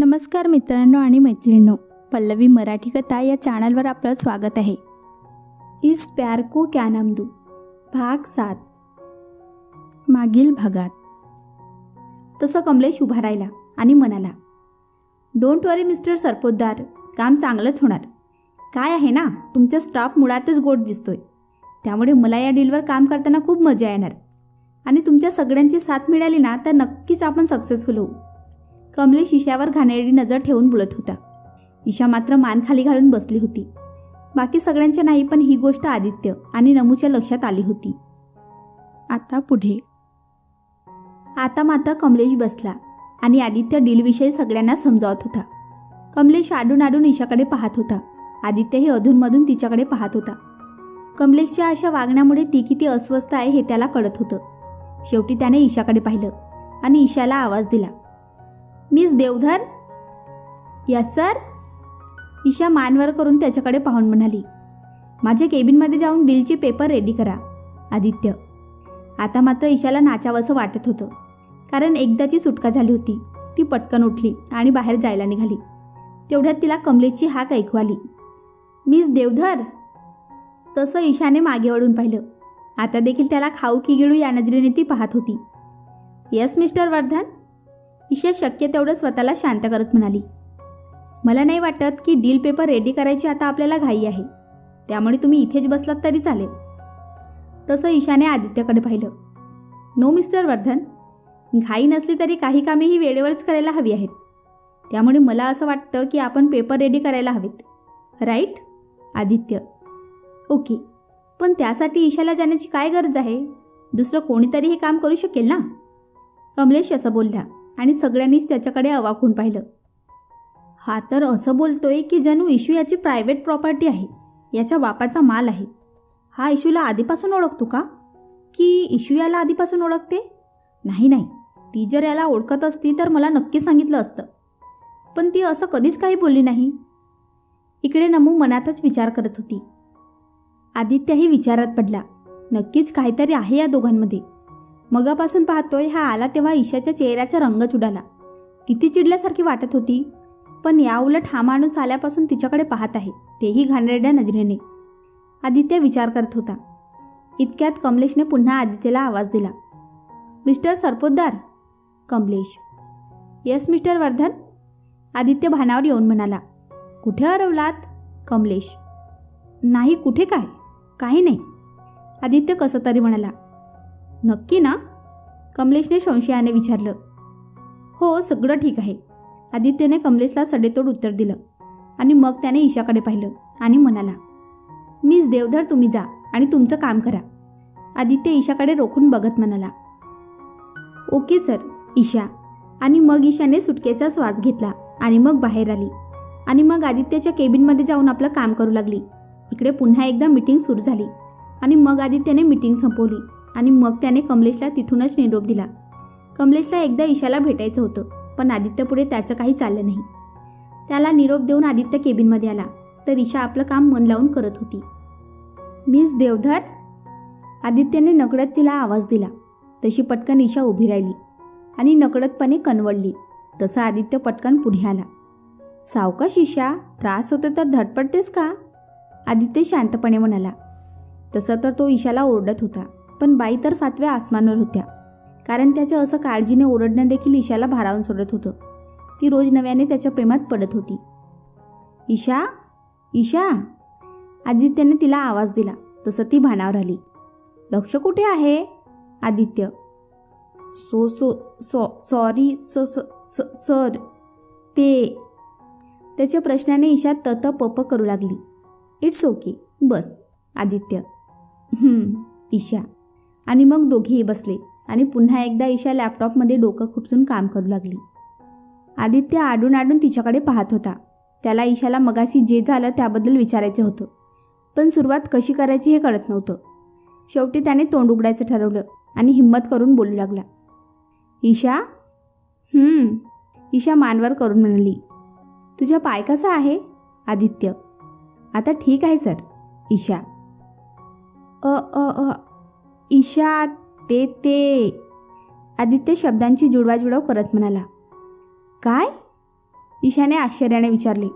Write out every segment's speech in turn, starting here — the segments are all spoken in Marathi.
नमस्कार मित्रांनो आणि मैत्रिणींनो पल्लवी मराठी कथा या चॅनलवर आपलं स्वागत आहे. इस प्यार को क्या नाम दू? भाग सात. मागील भागात. तसं कमलेश उभा राहिला आणि म्हणाला डोंट वरी मिस्टर सरपोतदार काम चांगलंच होणार. काय आहे ना तुमचा स्टाफ मुळातच गोड दिसतोय. त्यामुळे मला या डीलवर काम करताना खूप मजा येणार. आणि तुमच्या सगळ्यांची साथ मिळाली ना तर नक्कीच आपण सक्सेसफुल होऊ. कमलेश ईशावर घाणेरडी नजर ठेवून बोलत होता. ईशा मात्र मान खाली घालून बसली होती. बाकी सगळ्यांच्या नाही पण ही गोष्ट आदित्य आणि नमूच्या लक्षात आली होती. आता पुढे. आता मात्र कमलेश बसला आणि आदित्य डीलविषयी सगळ्यांना समजावत होता. कमलेश आडून आडून ईशाकडे पाहत होता. आदित्य हे अधूनमधून तिच्याकडे पाहत होता. कमलेशच्या अशा वागण्यामुळे ती किती अस्वस्थ आहे हे त्याला कळत होतं. शेवटी त्याने ईशाकडे पाहिलं आणि ईशाला आवाज दिला. मीच देवधर यस सर. ईशा मानवर करून त्याच्याकडे पाहून म्हणाली माझ्या केबिनमध्ये जाऊन डीलचे पेपर रेडी करा आदित्य. आता मात्र ईशाला नाचावंसं वाटत होतं कारण एकदाची सुटका झाली होती ती पटकन उठली आणि बाहेर जायला निघाली. तेवढ्यात तिला कमलेची हाक ऐकू आली. मिस देवधर. तसं ईशाने मागे वळून पाहिलं. आता देखील त्याला खाऊ की गिळू या नजरेने ती पाहत होती. Yes mister Vardhan. ईशा शक्य तेवढं स्वतःला शांत करत म्हणाली. मला नाही वाटत की डील पेपर रेडी करायची आता आपल्याला घाई आहे. त्यामुळे तुम्ही इथेच बसलात तरी चालेल. तसं ईशाने आदित्यकडे पाहिलं. नो मिस्टर वर्धन घाई नसली तरी काही कामे ही वेळेवरच करायला हवी आहेत. त्यामुळे मला असं वाटतं की आपण पेपर रेडी करायला हवेत. राईट आदित्य. ओके पण त्यासाठी ईशाला जाण्याची काय गरज आहे? दुसरं कोणीतरी हे काम करू शकेल ना? कमलेश असं बोलला. आणि सगळ्यांनीच त्याच्याकडे अवाक होऊन पाहिलं. हा तर असं बोलतोय की जणू इशू याची प्रायव्हेट प्रॉपर्टी आहे. याच्या बापाचा माल आहे. हा इशूला आधीपासून ओळखतो का? की इशू याला आधीपासून ओळखते? नाही नाही. ती जर याला ओळखत असती तर मला नक्की सांगितलं असतं. पण ती असं कधीच काही बोलली नाही. इकडे नमू मनातच विचार करत होती. आदित्यही विचारात पडला. नक्कीच काहीतरी आहे या दोघांमध्ये. मगापासून पाहतोय हा आला तेव्हा ईशाच्या चेहऱ्याचा रंगच उडाला किती चिडल्यासारखी वाटत होती. पण याउलट हा माणूस आल्यापासून तिच्याकडे पाहत आहे. तेही घाणेरड्या नजरेने. आदित्य विचार करत होता. इतक्यात कमलेशने पुन्हा आदित्यला आवाज दिला. Mister Sarpotdar? Kamlesh. Yes mister Vardhan? Aditya भानावर येऊन म्हणाला. कुठे हरवलात? कमलेश. नाही कुठे काय? काही नाही. आदित्य कसं तरी म्हणाला. नक्की ना? कमलेशने संशयाने विचारलं. हो सगळं ठीक आहे. आदित्यने कमलेशला सडेतोड उत्तर दिलं आणि मग त्याने ईशाकडे पाहिलं आणि म्हणाला मिस देवधर तुम्ही जा आणि तुमचं काम करा. आदित्य ईशाकडे रोखून बघत म्हणाला ओके सर ईशा. आणि मग ईशाने सुटकेचा श्वास घेतला आणि मग बाहेर आली. आणि मग आदित्यच्या केबिनमध्ये जाऊन आपलं काम करू लागली. इकडे पुन्हा एकदा मीटिंग सुरू झाली आणि मग आदित्यने मीटिंग संपवली. आणि मग त्याने कमलेशला तिथूनच निरोप दिला. कमलेशला एकदा ईशाला भेटायचं होतं पण आदित्य पुढे त्याचं काही चाललं नाही. त्याला निरोप देऊन आदित्य केबिनमध्ये आला तर ईशा आपलं काम मन लावून करत होती. मिस देवधर? आदित्यने नकळत तिला आवाज दिला. तशी पटकन ईशा उभी राहिली आणि नकळतपणे कणवळली तसं आदित्य पटकन पुढे आला. सावकाश ईशा त्रास होतो तर धडपडतेस का? आदित्य शांतपणे म्हणाला. तसं तर तो ईशाला ओरडत होता. पण बाई तर सातव्या आसमानावर होत्या. कारण त्याच्या असं काळजीने ओरडणं देखील ईशाला भारावून सोडत होतं. ती रोज नव्याने त्याच्या प्रेमात पडत होती. ईशा? ईशा? आदित्यने तिला आवाज दिला. तसं ती भानावर आली. लक्ष कुठे आहे? Aditya. So so so sorry स स स सर. ते. त्याच्या प्रश्नाने ईशा तत पप करू लागली. It's okay. बस. आदित्य. ईशा. आणि मग दोघेही बसले आणि पुन्हा एकदा ईशा लॅपटॉपमध्ये डोकं खुपसून काम करू लागली. आदित्य आडून आडून तिच्याकडे पाहत होता. त्याला ईशाला मगाशी जे झालं त्याबद्दल विचारायचं होतं. पण सुरुवात कशी करायची हे कळत नव्हतं. शेवटी त्याने तोंड उघडायचं ठरवलं आणि हिंमत करून बोलू लागला. ईशा? ईशा मानवर करून म्हणाली. तुझा पाय कसा आहे? आदित्य. आता ठीक आहे सर. ईशा. अ अ अ. ईशा ते ते. आदित्य शब्दांची जुडवाजुडव करत म्हणाला काय? ईशाने आश्चर्याने विचारले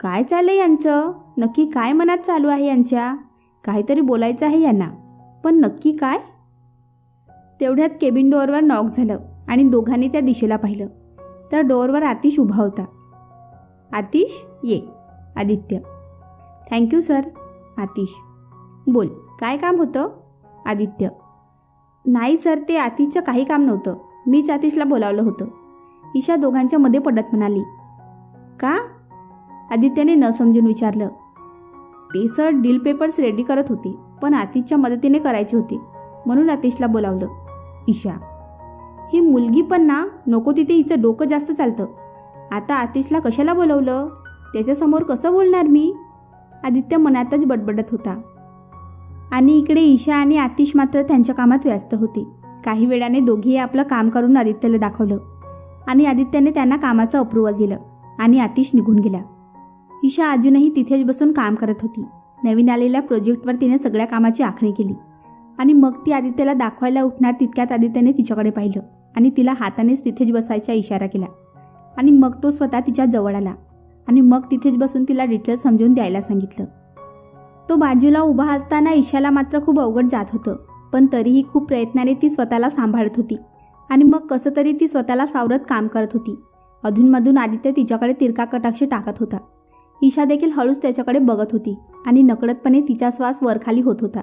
काय चाललं यांचं? नक्की काय मनात चालू आहे यांच्या? काहीतरी बोलायचं आहे यांना पण नक्की काय? तेवढ्यात केबिन डोअरवर नॉक झालं आणि दोघांनी त्या दिशेला पाहिलं. तर डोअरवर आतिश उभा होता. आतिश ये. Aditya. Thank you sir. Atish. बोल काय काम होतं? आदित्य. नाही सर ते आतिशचं काही काम नव्हतं. मीच आतिशला बोलावलं होतं. ईशा दोघांच्या मध्ये पडत म्हणाली. का? आदित्यने न समजून विचारलं. ते सर डील पेपर्स रेडी करत होते पण आतिशच्या मदतीने करायचे होते म्हणून आतिशला बोलावलं. ईशा. ही मुलगी पण ना नको तिथे हिचं डोकं जास्त चालतं. आता आतिशला कशाला बोलवलं? त्याच्यासमोर कसं बोलणार मी? आदित्य मनातच बडबडत होता. आणि इकडे ईशा आणि आतिश मात्र त्यांच्या कामात व्यस्त होते. काही वेळाने दोघेही आपलं काम करून आदित्यला दाखवलं आणि आदित्यने त्यांना कामाचं अप्रुव्हल दिलं आणि आतिश निघून गेला. ईशा अजूनही तिथेच बसून काम करत होती. नवीन आलेल्या प्रोजेक्टवर तिने सगळ्या कामाची आखणी केली आणि मग ती आदित्यला दाखवायला उठणार तितक्यात आदित्यने तिच्याकडे पाहिलं आणि तिला हातानेच तिथेच बसायचा इशारा केला आणि मग तो स्वतः तिच्या जवळ आला आणि मग तिथेच बसून तिला डिटेल्स समजून द्यायला सांगितलं. तो बाजूला उभा असताना ईशाला मात्र खूप अवघड जात होतं. पण तरीही खूप प्रयत्नाने ती स्वतःला सांभाळत होती. आणि मग कसं तरी ती स्वतःला सावरत काम करत होती. अधूनमधून आदित्य तिच्याकडे तिरका कटाक्ष टाकत होता. ईशा देखील हळूच त्याच्याकडे बघत होती आणि नकळतपणे तिचा श्वास वरखाली होत होता.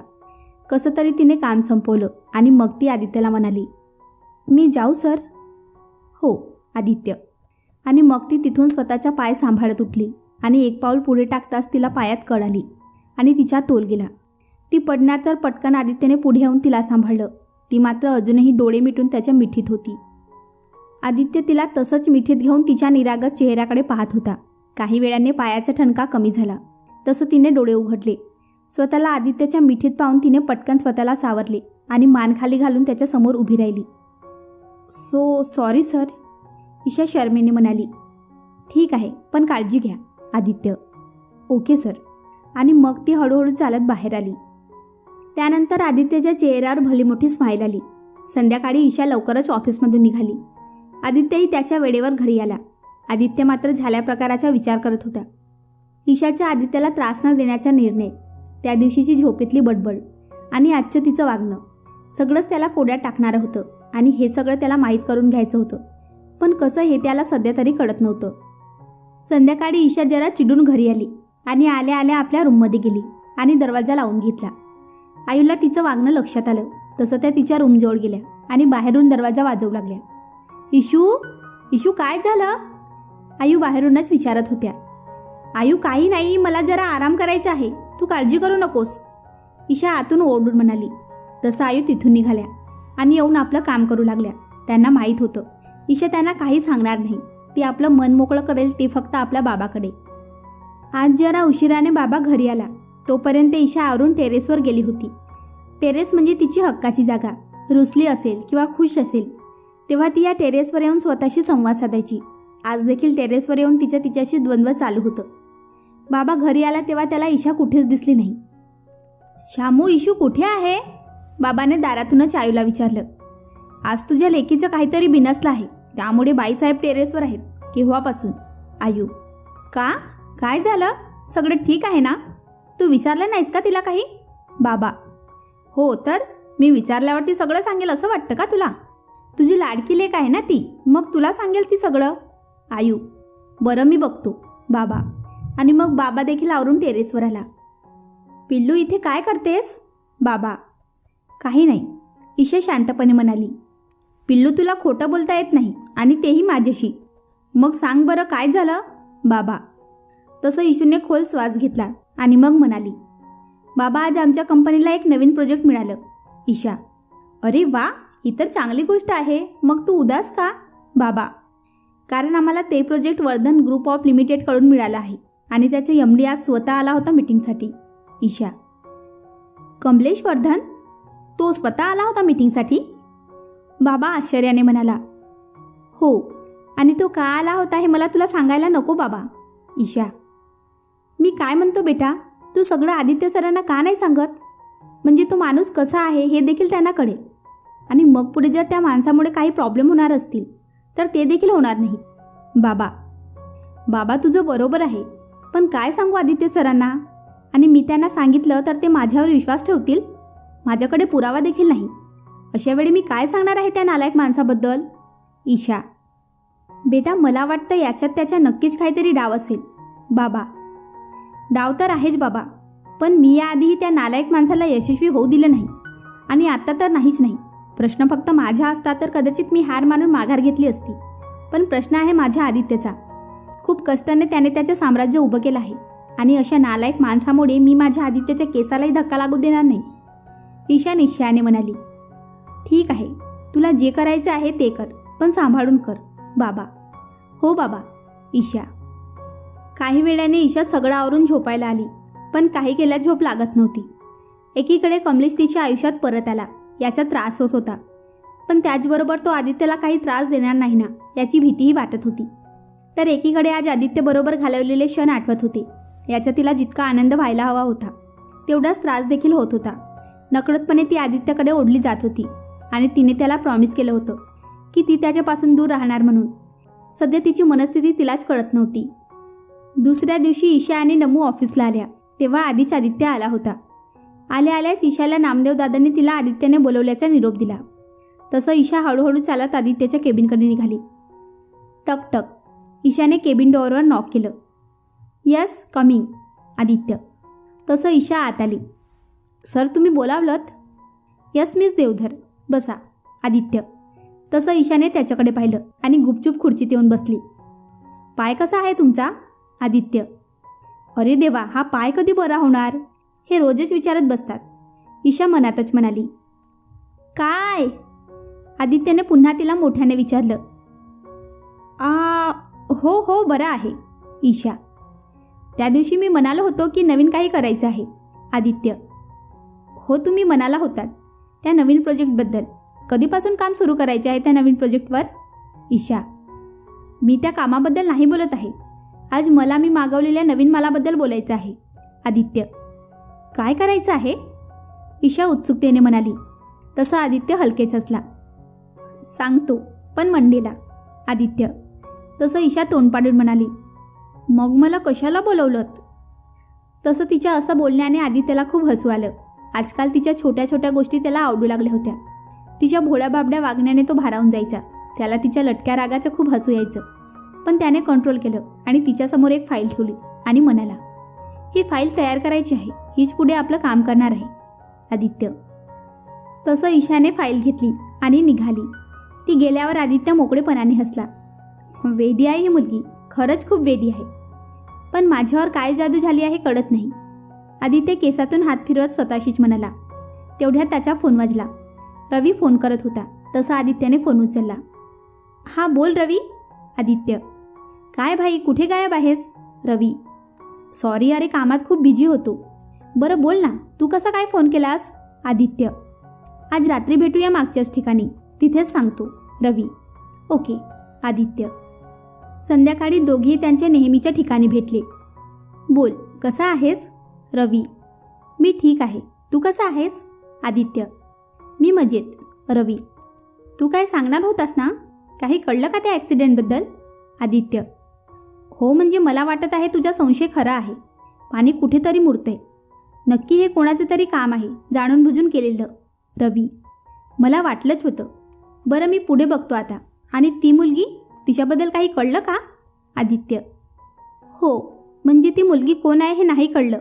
कसं तरी तिने काम संपवलं आणि मग ती आदित्यला म्हणाली मी जाऊ सर. हो आदित्य. आणि मग ती तिथून स्वतःचा पाय सांभाळत उठली आणि एक पाऊल पुढे टाकताच तिला पायात कळाली आणि तिच्या तोल गेला. ती पडणार तर पटकन आदित्यने पुढे येऊन तिला सांभाळलं. ती मात्र अजूनही डोळे मिटून त्याच्या मिठीत होती. आदित्य तिला तसंच मिठीत घेऊन तिच्या निरागत चेहऱ्याकडे पाहत होता. काही वेळाने पायाचा ठणका कमी झाला. तसं तिने डोळे उघडले. स्वतःला आदित्यच्या मिठीत पाहून तिने पटकन स्वतःला सावरले आणि मान खाली घालून त्याच्यासमोर उभी राहिली. सो सॉरी सर ईशा शर्मेने म्हणाली. ठीक आहे पण काळजी घ्या आदित्य. Okay sir. आणि मग ती हळूहळू चालत बाहेर आली. त्यानंतर आदित्यच्या चेहऱ्यावर भली मोठी स्माईल आली. संध्याकाळी ईशा लवकरच ऑफिसमधून निघाली. आदित्यही त्याच्या वेळेवर घरी आला. आदित्य मात्र झाल्या प्रकाराचा विचार करत होता. ईशाच्या आदित्याला त्रास न देण्याचा निर्णय त्या दिवशीची झोपेतली बडबड आणि आजचं तिचं वागणं सगळंच त्याला कोड्यात टाकणारं होतं आणि हे सगळं त्याला माहीत करून घ्यायचं होतं. पण कसं हे त्याला सध्या तरी कळत नव्हतं. संध्याकाळी ईशा जरा चिडून घरी आली. आणि आल्या आल्या आपल्या रूममध्ये गेली आणि दरवाजा लावून घेतला. आयूला तिचं वागणं लक्षात आलं. तसं त्या तिच्या रूमजवळ गेल्या आणि बाहेरून दरवाजा वाजवू लागल्या. इशू इशू काय झालं? आयू बाहेरूनच विचारत होत्या. आयू काही नाही मला जरा आराम करायचा आहे. तू काळजी करू नकोस. ईशा आतून ओरडून म्हणाली. तसं आयू तिथून निघाल्या आणि येऊन आपलं काम करू लागल्या. त्यांना माहीत होतं. ईशा त्यांना काही सांगणार नाही. ती आपलं मन मोकळं करेल ते फक्त आपल्या बाबाकडे. आज जरा उशिराने बाबा घरी आला. तोपर्यंत ईशा आवरून टेरेसवर गेली होती. टेरेस म्हणजे तिची हक्काची जागा. रुसली असेल किंवा खुश असेल तेव्हा ती या टेरेसवर येऊन स्वतःशी संवाद साधायची. आज देखील टेरेसवर येऊन तिच्या तिच्याशी द्वंद्व चालू होतं. बाबा घरी आला तेव्हा त्याला ईशा कुठेच दिसली नाही. श्यामू इशू कुठे आहे? बाबाने दारातूनच आयूला विचारलं. आज तुझ्या लेकीचं काहीतरी बिनसलं आहे. त्यामुळे बाईसाहेब टेरेसवर आहेत केव्हापासून? आयू. का? काय झालं? सगळं ठीक आहे ना? तू विचारलं नाहीस का तिला काही? बाबा. हो तर मी विचारल्यावरती सगळं सांगेल असं वाटतं का तुला? तुझी लाडकी लेक आहे ना ती? मग तुला सांगेल ती सगळं? आयू. बरं मी बघतो. बाबा. आणि मग बाबा देखील आवरून टेरेसवर आला. पिल्लू इथे काय करतेस? बाबा. काही नाही. ईशा शांतपणे म्हणाली. पिल्लू तुला खोटं बोलता येत नाही आणि तेही माझ्याशी. मग सांग बरं काय झालं? बाबा. तसं इशूने खोल श्वास घेतला आणि मग म्हणाली बाबा आज आमच्या कंपनीला एक नवीन प्रोजेक्ट मिळालं. ईशा. अरे वा ही तर चांगली गोष्ट आहे. मग तू उदास का? बाबा कारण आम्हाला ते प्रोजेक्ट वर्धन ग्रुप ऑफ लिमिटेडकडून मिळालं आहे आणि त्याचे एम डी आज स्वतः आला होता मीटिंगसाठी. ईशा. कमलेश वर्धन? तो स्वतः आला होता मीटिंगसाठी? बाबा आश्चर्याने म्हणाला. हो आणि तो का आला होता हे मला तुला सांगायला नको बाबा. ईशा मी काय म्हणतो बेटा? तू सगळं आदित्य सरांना का नाही सांगत? म्हणजे तो माणूस कसा आहे हे देखील त्यांना कळेल. आणि मग पुढे जर त्या माणसामुळे काही प्रॉब्लेम होणार असतील तर ते देखील होणार नाही. बाबा बाबा तुझं बरोबर आहे. पण काय सांगू आदित्य सरांना? आणि मी त्यांना सांगितलं तर ते माझ्यावर विश्वास ठेवतील? माझ्याकडे पुरावा देखील नाही. अशा वेळी मी काय सांगणार आहे त्या नालायक माणसाबद्दल? ईशा बेटा मला वाटतं याच्यात त्याच्या नक्कीच काहीतरी डाव असेल. बाबा डाव तर आहेच बाबा. पण मी याआधीही त्या नालायक माणसाला यशस्वी होऊ दिलं नाही. आणि आत्ता तर नाहीच नाही. प्रश्न फक्त माझ्या असता तर कदाचित मी हार मानून माघार घेतली असती. पण प्रश्न आहे माझ्या आदित्यचा. खूप कष्टाने त्याने त्याचे साम्राज्य उभं केलं आहे. आणि अशा नालायक माणसामुळे मी माझ्या आदित्यच्या केसालाही धक्का लागू देणार नाही. ईशा निश्चयाने म्हणाली ठीक आहे. तुला जे करायचं आहे ते कर. पण सांभाळून कर. बाबा. हो बाबा. ईशा. काही वेळाने ईशा सगळं आवरून झोपायला आली पण काही केल्या झोप लागत नव्हती. एकीकडे कमलेश तिच्या आयुष्यात परत आला याचा त्रास होत होता. पण त्याचबरोबर तो आदित्यला काही त्रास देणार नाही ना याची भीतीही वाटत होती. तर एकीकडे आज आदित्यबरोबर घालवलेले क्षण आठवत होते याचा तिला जितका आनंद व्हायला हवा होता तेवढाच त्रास देखील होत होता. नकळतपणे ती आदित्यकडे ओढली जात होती आणि तिने त्याला प्रॉमिस केलं होतं की ती त्याच्यापासून दूर राहणार म्हणून. सध्या तिची मनस्थिती तिलाच कळत नव्हती. दुसऱ्या दिवशी ईशा आणि नमू ऑफिसला आल्या. तेव्हा आधीच आदित्य आला होता. आल्या आल्याच ईशाला नामदेव दादांनी तिला आदित्यने बोलवल्याचा निरोप दिला. तसं ईशा हळूहळू चालत आदित्याच्या केबिनकडे निघाली. टक टक. ईशाने केबिन डोअरवर नॉक केलं. Yes coming Aditya. तसं ईशा आत आली. सर तुम्ही बोलावलत? Yes miss Deodhar. बसा आदित्य. तसं ईशाने त्याच्याकडे पाहिलं आणि गुपचूप खुर्चीत येऊन बसली. पाय कसा आहे तुमचा? आदित्य. अरे देवा हा पाय कधी बरा होणार? हे रोजच विचारत बसतात. ईशा मनातच म्हणाली. काय? आदित्यने पुन्हा तिला मोठ्याने विचारलं. आ हो हो बरं आहे ईशा. त्या दिवशी मी म्हणालो होतो की नवीन काही करायचं आहे आदित्य. हो तुम्ही म्हणाला होतात त्या नवीन प्रोजेक्टबद्दल. कधीपासून काम सुरू करायचे आहे त्या नवीन प्रोजेक्टवर? ईशा. मी त्या कामाबद्दल नाही बोलत आहे. आज मला मी मागवलेल्या नवीन मालाबद्दल बोलायचं आहे. आदित्य. काय करायचं आहे? ईशा उत्सुकतेने म्हणाली. तसं आदित्य हलकेच हसला. सांगतो पण मंडेला. आदित्य. तसं ईशा तोंड पाडून म्हणाली. मग मला कशाला बोलवलं तसं तिच्या असं बोलण्याने आदित्यला खूप हसू आलं. आजकाल तिच्या छोट्या छोट्या गोष्टी त्याला आवडू लागल्या होत्या. तिच्या भोळ्या बाबड्या वागण्याने तो भारावून जायचा. त्याला तिच्या लटक्या रागाचं खूप हसू यायचं. पण त्याने कंट्रोल केलं आणि तिच्यासमोर एक फाईल ठेवली आणि म्हणाला ही फाईल तयार करायची आहे. हीच पुढे आपलं काम करणार आहे. आदित्य. तसं ईशाने फाईल घेतली आणि निघाली. ती गेल्यावर आदित्य मोकळेपणाने हसला. वेडी आहे ही मुलगी. खरंच खूप वेडी आहे. पण माझ्यावर काय जादू झाली आहे कळत नाही. आदित्य केसातून हात फिरवत स्वतःशीच म्हणाला. तेवढ्यात त्याचा फोन वाजला. रवी फोन करत होता. तसा आदित्याने फोन उचलला. हां बोल रवी. आदित्य. काय भाई कुठे गायब आहेस? रवी. सॉरी अरे कामात खूप बिझी होतो. बरं बोल ना तू कसा काय फोन केलास? आदित्य. आज रात्री भेटूया मागच्याच ठिकाणी. तिथेच सांगतो. रवी. ओके आदित्य. संध्याकाळी दोघेही त्यांच्या नेहमीच्या ठिकाणी भेटले. बोल कसा आहेस? रवी. मी ठीक आहे. तू कसा आहेस? आदित्य. मी मजेत. रवी. तू काय सांगणार होतास ना? काही कळलं का त्या ॲक्सिडेंटबद्दल आदित्य. हो म्हणजे मला वाटत आहे तुझा संशय खरा आहे. पाणी कुठेतरी मुरतंय. नक्की हे कोणाचे तरी काम आहे जाणून बुजून केलेलं. रवी. मला वाटलंच होतं. बरं मी पुढे बघतो आता. आणि ती मुलगी? तिच्याबद्दल काही कळलं का? आदित्य. हो म्हणजे ती मुलगी कोण आहे हे नाही कळलं.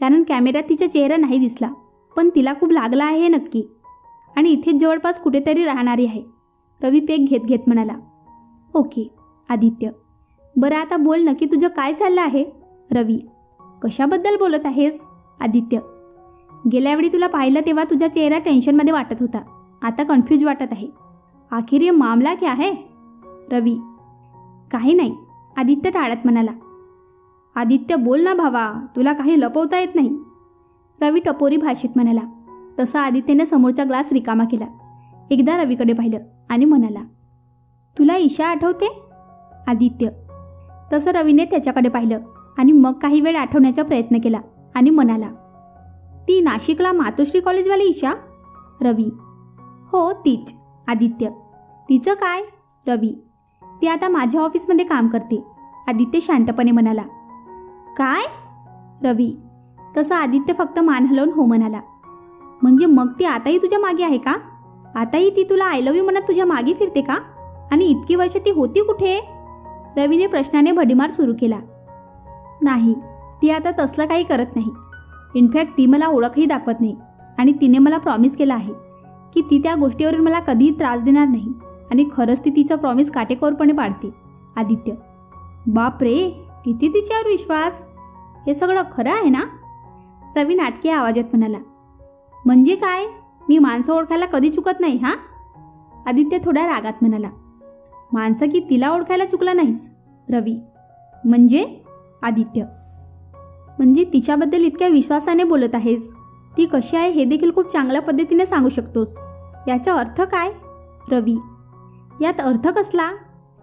कारण कॅमेऱ्यात तिचा चेहरा नाही दिसला. पण तिला खूप लागला आहे हे नक्की. आणि इथेच जवळपास कुठेतरी राहणारी आहे. रवी पेक घेत घेत म्हणाला. ओके आदित्य. बरं आता बोल ना की तुझं काय चाललं आहे? रवी कशाबद्दल बोलत आहेस? आदित्य गेल्यावेळी तुला पाहिलं तेव्हा तुझा चेहरा टेन्शनमध्ये वाटत होता. आता कन्फ्यूज वाटत आहे. आखिर हे मामला क्या आहे रवी काही नाही. आदित्य टाळत म्हणाला. आदित्य बोल ना भावा तुला काही लपवता येत नाही. रवी टपोरी भाषेत म्हणाला. तसा आदित्यने समोरचा ग्लास रिकामा केला. एकदा रवीकडे पाहिलं आणि म्हणाला तुला ईशा आठवते? आदित्य तसं रवीने त्याच्याकडे पाहिलं आणि मग काही वेळ आठवण्याचा प्रयत्न केला आणि म्हणाला ती नाशिकला मातोश्री कॉलेजवाली ईशा? रवी. हो तीच आदित्य. तिचं काय? रवी. ती आता माझ्या ऑफिसमध्ये काम करते. आदित्य शांतपणे म्हणाला काय? रवी. तसं आदित्य फक्त मान हलवून हो म्हणाला म्हणजे मग ती आताही तुझ्या मागे आहे का? आताही ती तुला आय लव्ह यू म्हणत तुझ्या मागे फिरते का? आणि इतकी वर्ष ती होती कुठे? रवीने प्रश्नाने भडीमार सुरू केला. नाही ती आता तसलं काही करत नाही. इनफॅक्ट ती मला ओळखही दाखवत नाही आणि तिने मला प्रॉमिस केलं आहे की ती त्या गोष्टीवरून मला कधीही त्रास देणार नाही आणि खरंच ती तिचं प्रॉमिस काटेकोरपणे पाडते. आदित्य बाप रे किती तिच्यावर विश्वास? हे सगळं खरं आहे ना? रवी नाटकी आवाजात म्हणाला म्हणजे काय? मी माणसं ओळखायला कधी चुकत नाही हां? आदित्य थोड्या रागात म्हणाला माणसं की तिला ओळखायला चुकला नाहीस? रवी. म्हणजे? आदित्य. म्हणजे तिच्याबद्दल इतक्या विश्वासाने बोलत आहेस? ती कशी आहे हे देखील खूप चांगल्या पद्धतीने सांगू शकतोस. याचा अर्थ काय? रवी. यात अर्थ कसला?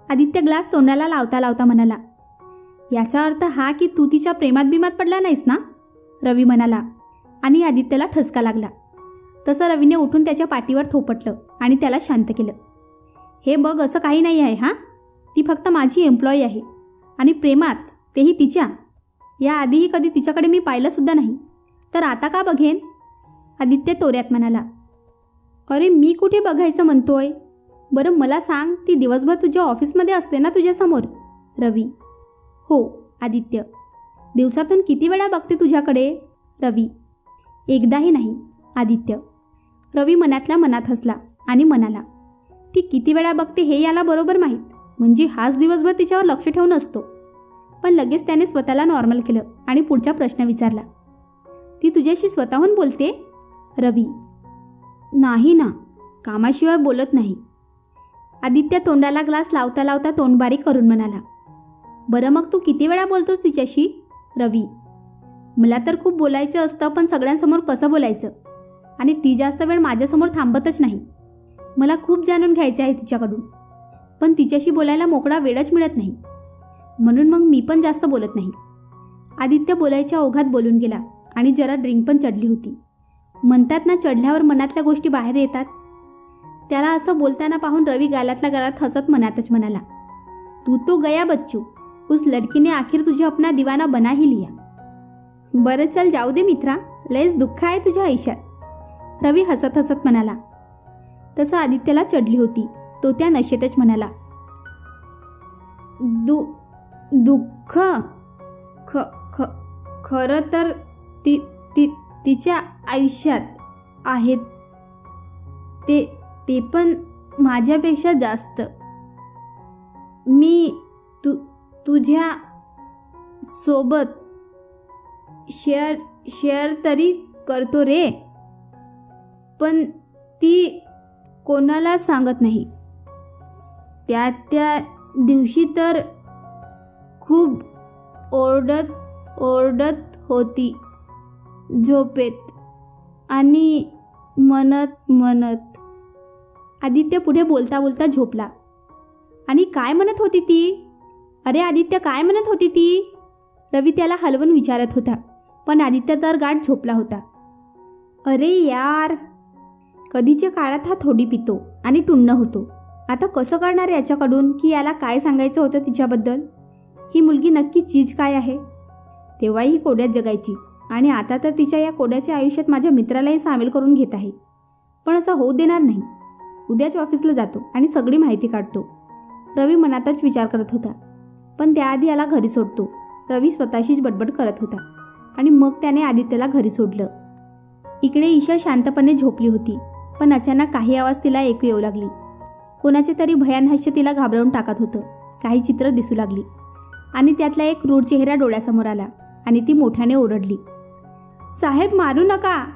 आदित्य ग्लास तोंडाला लावता लावता म्हणाला. याचा अर्थ हा की तू तिच्या प्रेमात बिमात पडला नाहीस ना? रवी म्हणाला. आणि आदित्यला ठसका लागला. तसं रवीने उठून त्याच्या पाठीवर थोपटलं आणि त्याला शांत केलं. हे बघ असं काही नाही आहे हां? ती फक्त माझी एम्प्लॉई आहे. आणि प्रेमात तेही तिच्या. याआधीही कधी तिच्याकडे मी पाहिलंसुद्धा नाही. तर आता का बघेन? आदित्य तोऱ्यात म्हणाला. अरे मी कुठे बघायचं म्हणतोय? बरं मला सांग ती दिवसभर तुझ्या ऑफिसमध्ये असते ना तुझ्यासमोर? रवी. हो आदित्य. दिवसातून किती वेळा बघते तुझ्याकडे? रवी. एकदाही नाही आदित्य. रवी मनातल्या मनात हसला आणि म्हणाला ती किती वेळा बघते हे याला बरोबर माहीत. म्हणजे हाच दिवसभर तिच्यावर लक्ष ठेवून असतो. पण लगेच त्याने स्वतःला नॉर्मल केलं आणि पुढचा प्रश्न विचारला. ती तुझ्याशी स्वतःहून बोलते? रवी. नाही ना. कामाशिवाय बोलत नाही. आदित्य तोंडाला ग्लास लावता लावता तोंडबारी करून म्हणाला. बरं मग तू किती वेळा बोलतोस तिच्याशी? रवी. मला तर खूप बोलायचं असतं पण सगळ्यांसमोर कसं बोलायचं? आणि ती जास्त वेळ माझ्यासमोर थांबतच नाही. मला खूप जाणून घ्यायचे आहे तिच्याकडून. पण तिच्याशी बोलायला मोकळा वेळच मिळत नाही. म्हणून मग मी पण जास्त बोलत नाही. आदित्य बोलायच्या ओघात बोलून गेला आणि जरा ड्रिंक पण चढली होती. म्हणतात ना चढल्यावर मनातल्या गोष्टी बाहेर येतात. त्याला असं बोलताना पाहून रवी गालातल्या गालात हसत मनातच म्हणाला तू तो गया बच्चू उस लडकीने आखिर तुझे अपना दिवाना बना ही लिया. बरं चल जाऊ दे मित्रा लयच दुःख आहे तुझ्या आयुष्यात. रवी हसत हसत म्हणाला तसं आदित्यला चढली होती. तो त्या नशेतच म्हणाला दु दुःख ख ख खरं तर ती ती तिच्या आयुष्यात आहेत. ते ते पण माझ्यापेक्षा जास्त. मी तु तुझ्या सोबत शेअर शेअर तरी करतो रे. पण ती कोणाला सांगत नाही. त्या त्या दिवशी तर खूप ओरडत ओरडत होती झोपेत आणि म्हणत म्हणत. आदित्य पुढे बोलता बोलता झोपला. आणि काय म्हणत होती ती? अरे आदित्य काय म्हणत होती ती? रवी त्याला हलवून विचारत होता. पण आदित्य तर गाठ झोपला होता. अरे यार कधीच्या काळात हा थोडी पितो आणि टुन्न होतो. आता कसं करणार याच्याकडून? की याला काय सांगायचं होतं तिच्याबद्दल? ही मुलगी नक्की चीज काय आहे? तेव्हा ही कोड्यात जगायची. आणि आता तर तिच्या या कोड्याच्या आयुष्यात माझ्या मित्रालाही सामील करून घेत आहे. पण असं होऊ देणार नाही. उद्याच ऑफिसला जातो आणि सगळी माहिती काढतो. रवी मनातच विचार करत होता. पण त्याआधी याला घरी सोडतो. रवी स्वतःशीच बडबड करत होता. आणि मग त्याने आदित्यला घरी सोडलं. इकडे ईशा शांतपणे झोपली होती. पण अचानक काही आवाज तिला ऐकू येऊ लागली. कोणाचे तरी भयान हास्य तिला घाबरवून टाकत होतं. काही चित्र दिसू लागली. आणि त्यातला एक रूढ चेहरा डोळ्यासमोर आला आणि ती मोठ्याने ओरडली. साहेब मारू नका.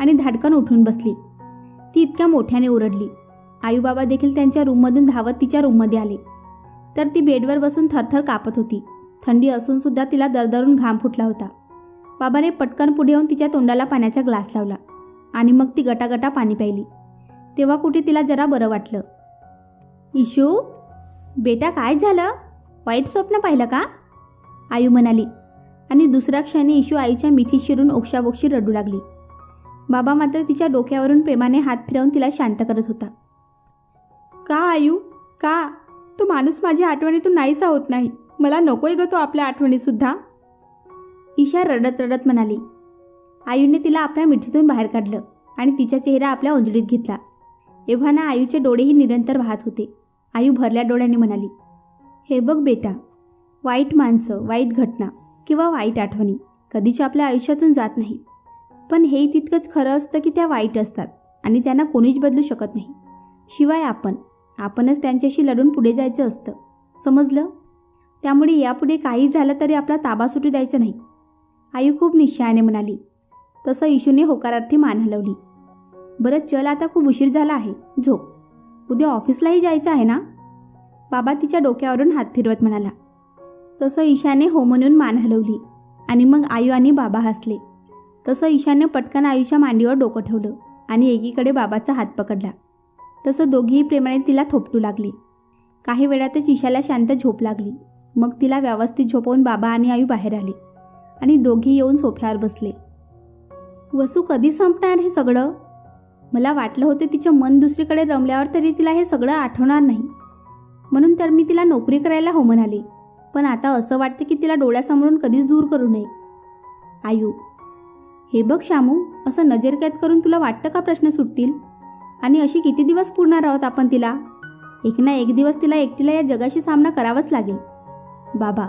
आणि धाडकन उठून बसली. ती इतक्या मोठ्याने ओरडली. आईबाबा देखील त्यांच्या रूममधून धावत तिच्या रूममध्ये आले. तर ती बेडवर बसून थरथर कापत होती. थंडी असून सुद्धा तिला दरदरून घाम फुटला होता. बाबाने पटकन पुढे येऊन तिच्या तोंडाला पाण्याचा ग्लास लावला. आणि मग ती गटागटा पाणी प्यायली. तेव्हा कुठे तिला जरा बरं वाटलं. इशू बेटा काय झालं? वाईट स्वप्न पाहिलं का? आयू म्हणाली आणि दुसऱ्या क्षणी इशू आईच्या मिठी शिरून ओक्षाबोक्षी रडू लागली. बाबा मात्र तिच्या डोक्यावरून प्रेमाने हात फिरवून तिला शांत करत होता. का आयू? का? तो माणूस माझ्या आठवणीतून नाहीसा होत नाही. मला नकोय ग तो आपल्या आठवणीसुद्धा. ईशा रडत रडत म्हणाली. आयूने तिला आपल्या मिठीतून बाहेर काढलं आणि तिचा चेहरा आपल्या ओंजळीत घेतला. एव्हाना आयूचे डोळेही निरंतर वाहत होते. आयू भरल्या डोळ्याने म्हणाली हे बघ बेटा वाईट माणसं वाईट घटना किंवा वाईट आठवणी कधीच आपल्या आयुष्यातून जात नाही. पण हे तितकंच खरं असतं की त्या वाईट असतात आणि त्यांना कोणीच बदलू शकत नाही. शिवाय आपण आपणच त्यांच्याशी लढून पुढे जायचं असतं. समजलं? त्यामुळे यापुढे काही झालं तरी आपला ताबा सुटू द्यायचा नाही. आयू खूप निश्चयाने म्हणाली तसं इशूने होकारार्थी मान हलवली. बरं चल आता खूप उशीर झाला आहे. झोप. उद्या ऑफिसलाही जायचं आहे ना? बाबा तिच्या डोक्यावरून हात फिरवत म्हणाला. तसं ईशाने हो म्हणून मान हलवली. आणि मग आयू आणि बाबा हसले. तसं ईशाने पटकन आयूच्या मांडीवर डोकं ठेवलं आणि एकीकडे बाबाचा हात पकडला. तसं दोघीही प्रेमाने तिला थोपटू लागले. काही वेळातच ईशाला शांत झोप लागली. मग तिला व्यवस्थित झोपवून बाबा आणि आयू बाहेर आले. आणि दोघी येऊन सोफ्यावर बसले. वसू कधी संपणार हे सगळं? मला वाटलं होतं तिचं मन दुसरीकडे रमल्यावर तरी तिला हे सगळं आठवणार नाही. म्हणून तर मी तिला नोकरी करायला हो म्हणाले. पण आता असं वाटतं की तिला डोळ्यासमोरून कधीच दूर करू नये. आयू हे बघ शामू असं नजरकैद करून तुला वाटतं का प्रश्न सुटतील? आणि अशी किती दिवस पुरणार आहोत आपण तिला? एक ना एक दिवस तिला एकटीला या जगाशी सामना करावाच लागेल. बाबा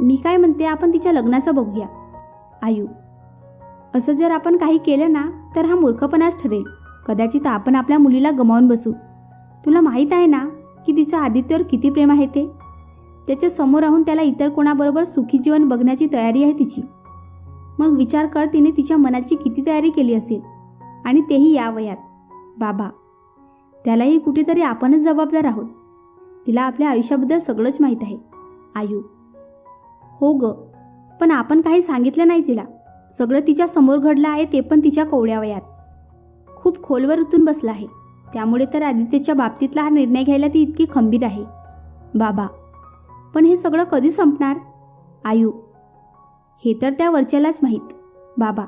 मी काय म्हणते आपण तिच्या लग्नाचं बघूया. आयू असं जर आपण काही केलं ना तर हा मूर्खपणाच ठरेल. कदाचित आपण आपल्या मुलीला गमावून बसू. तुला माहीत आहे ना की तिच्या आदित्यवर किती प्रेम आहे ते? त्याच्यासमोर राहून त्याला इतर कोणाबरोबर सुखी जीवन बघण्याची तयारी आहे तिची. मग विचार कर तिने तिच्या मनाची किती तयारी केली असेल. आणि तेही या वयात. बाबा त्यालाही कुठेतरी आपणच जबाबदार आहोत. तिला आपल्या आयुष्याबद्दल सगळंच माहीत आहे. आयु. हो ग पण आपण काही सांगितलं नाही तिला. सगळं तिच्या समोर घडलं आहे ते पण तिच्या कोवड्या वयात. खूप खोलवर उतून बसला आहे. त्यामुळे तर आदित्यच्या बाबतीतला हा निर्णय घ्यायला ती इतकी खंबीर आहे. बाबा पण हे सगळं कधी संपणार? आयू हे तर त्या वरच्यालाच माहीत. बाबा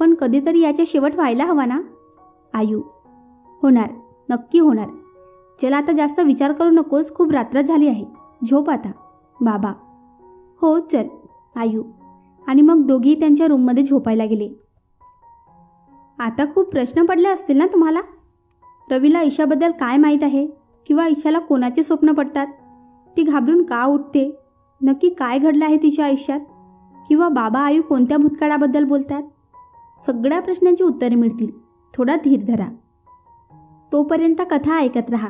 पण कधीतरी याच्या शेवट व्हायला हवा ना? आयू होणार नक्की होणार. चला आता जास्त विचार करू नकोस खूप रात्र झाली आहे. झोप आता. बाबा हो चल. आयू आणि मग दोघी त्यांच्या रूममध्ये झोपायला गेले. आता खूप प्रश्न पडले असतील ना तुम्हाला? रवीला ईशाबद्दल काय माहीत आहे? किंवा ईशाला कोणाचे स्वप्न पडतात? ती घाबरून का उठते? नक्की काय घडलं आहे तिच्या आयुष्यात? किंवा बाबा आयू कोणत्या भूतकाळाबद्दल बोलतात? सगळ्या प्रश्नांची उत्तरे मिळतील. थोडा धीर धरा. तोपर्यंत कथा ऐकत राहा.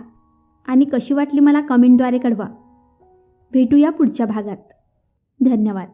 आणि कशी वाटली मला कमेंटद्वारे कळवा. भेटूया पुढच्या भागात. धन्यवाद.